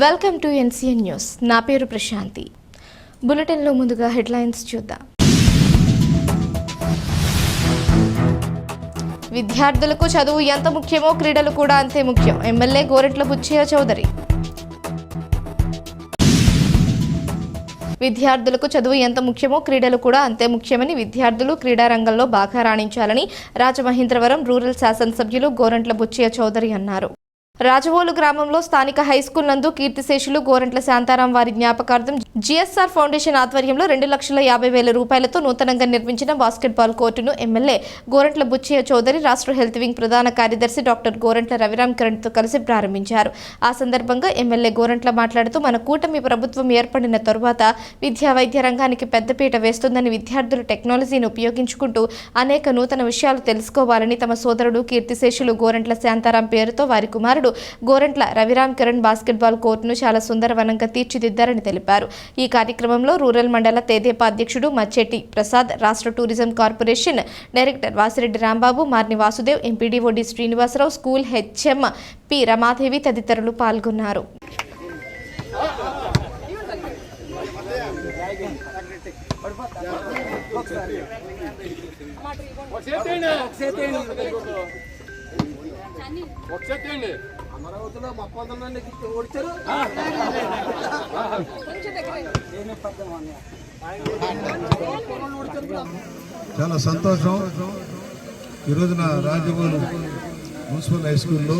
Welcome to NCN news. నా పేరు ప్రశాంతి. బులెటిన్లో ముందుగా హెడ్లైన్స్ చూద్దాం. విద్యార్థులకు చదువు ఎంత ముఖ్యమో క్రీడలు కూడా అంతే ముఖ్యం. ఎమ్మెల్యే గోరెట్ల బుచ్చయ్య చౌదరి. విద్యార్థులకు చదువు ఎంత ముఖ్యమో క్రీడలు కూడా అంతే ముఖ్యమని విద్యార్థులు క్రీడారంగంలో బాగా రాణించాలని రాజమహేంద్రవరం రూరల్ శాసనసభ్యులు గోరంట్ల బుచ్చయ్య చౌదరి అన్నారు. రాజవోలు గ్రామంలో స్థానిక హైస్కూల్ నందు కీర్తిశేషులు గోరంట్ల శాంతారాం వారి జ్ఞాపకార్థం జిఎస్ఆర్ ఫౌండేషన్ ఆధ్వర్యంలో రెండు లక్షల యాభై వేల రూపాయలతో నూతనంగా నిర్మించిన బాస్కెట్బాల్ కోర్టును ఎమ్మెల్యే గోరంట్ల బుచ్చయ్య చౌదరి రాష్ట్ర హెల్త్ వింగ్ ప్రధాన కార్యదర్శి డాక్టర్ గోరంట్ల రవిరామ్ కిరణ్తో కలిసి ప్రారంభించారు. ఆ సందర్భంగా ఎమ్మెల్యే గోరంట్ల మాట్లాడుతూ మన కూటమి ప్రభుత్వం ఏర్పడిన తరువాత విద్యా వైద్య రంగానికి పెద్దపీట వేస్తుందని విద్యార్థులు టెక్నాలజీని ఉపయోగించుకుంటూ అనేక నూతన విషయాలు తెలుసుకోవాలని తమ సోదరుడు కీర్తిశేషులు గోరంట్ల శాంతారాం పేరుతో వారి కుమారుడు గోరంట్ల రవిరామ్ కిరణ్ బాస్కెట్బాల్ కోర్టును చాలా సుందరవనంగా తీర్చిదిద్దారని తెలిపారు. ఈ కార్యక్రమంలో రూరల్ మండల తేదేపా అధ్యక్షుడు మచ్చెట్టి ప్రసాద్ రాష్ట్ర tourism corporation director Vasireddy Rambabu Marni Vasudev MPDO D Srinivasarao school HM P Ramadevi తదితరులు పాల్గొన్నారు. ఒకసేయండి అమరావతిలో మొప్పందరాన్ని ఓడిచారు. చాలా సంతోషం. ఈ రోజున రాజభవన్ మున్సిపల్ హై స్కూల్లో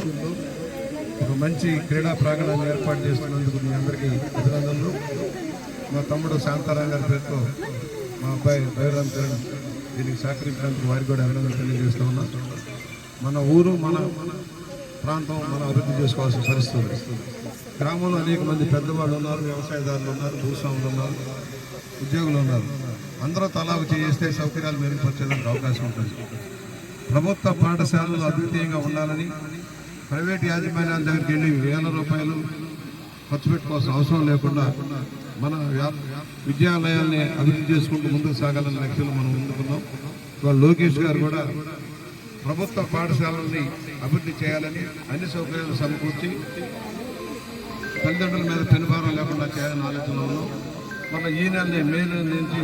ఒక మంచి క్రీడా ప్రాంగణాన్ని ఏర్పాటు చేస్తున్నందుకు మీ అందరికీ అభినందనలు. మా తమ్ముడు శాంతారాం గారి పేరుతో మా అబ్బాయి బైరామ్ చరణ్ దీనికి సహకరించినందుకు వారికి కూడా అభినందనలు తెలియజేస్తూ ఉన్నాం. మన ఊరు మన మన ప్రాంతం మనం అభివృద్ధి చేసుకోవాల్సిన పరిస్థితి. గ్రామంలో అనేక మంది పెద్దవాళ్ళు ఉన్నారు వ్యవసాయదారులు ఉన్నారు భూస్వాములు ఉన్నారు ఉద్యోగులు ఉన్నారు. అందరూ తలా చేస్తే సౌకర్యాలు మెరుగుపరచడానికి అవకాశం ఉంటుంది. ప్రభుత్వ పాఠశాలలు అద్వితీయంగా ఉండాలని ప్రైవేట్ యాజమాన్యాల దగ్గరికి వెళ్ళి వేల రూపాయలు ఖర్చు పెట్టుకోవాల్సిన అవసరం లేకుండా మన విద్యాలయాల్ని అభివృద్ధి చేసుకుంటూ ముందుకు సాగాలనే లక్ష్యంలో మనం ముందుకున్నాం ఇవాళ లోకేష్ గారు కూడా ప్రభుత్వ పాఠశాలల్ని అభివృద్ధి చేయాలని అన్ని సౌకర్యాలు సమకూర్చి తల్లిదండ్రుల మీద పెనుభారం లేకుండా చేయాలని ఆలోచనలో ఉన్నాం. మన ఈ నెలనే మే నెల నుంచి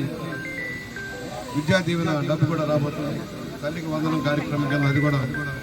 విద్యా దీవెన డబ్బు కూడా రాబోతుంది. తల్లికి వందనం కార్యక్రమం కింద అది కూడా